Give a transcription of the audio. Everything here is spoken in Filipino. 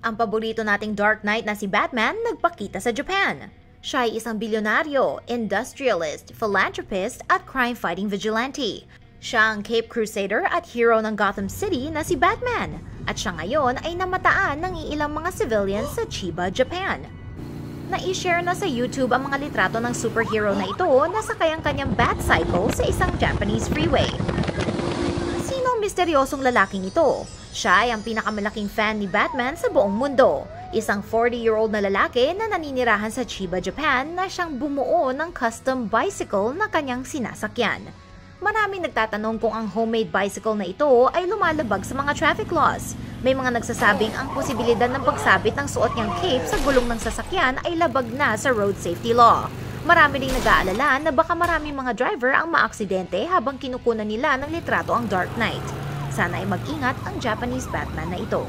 Ang paborito nating Dark Knight na si Batman nagpakita sa Japan. Siya ay isang bilyonaryo, industrialist, philanthropist at crime-fighting vigilante. Siya ang Cape Crusader at hero ng Gotham City na si Batman. At siya ngayon ay namataan ng ilang mga civilians sa Chiba, Japan. Na-share na sa YouTube ang mga litrato ng superhero na ito na sakay ang kanyang Batcycle sa isang Japanese freeway. Sino ang misteryosong lalaking ito? Siya ay ang pinakamalaking fan ni Batman sa buong mundo. Isang 40-year-old na lalaki na naninirahan sa Chiba, Japan na siyang bumuo ng custom bicycle na kanyang sinasakyan. Maraming nagtatanong kung ang homemade bicycle na ito ay lumalabag sa mga traffic laws. May mga nagsasabing ang posibilidad ng pagsabit ng suot niyang cape sa gulong ng sasakyan ay labag na sa road safety law. Marami ding nag-aalala na baka maraming mga driver ang maaksidente habang kinukunan nila ng litrato ang Dark Knight. Sana ay mag-ingat ang Japanese Batman na ito.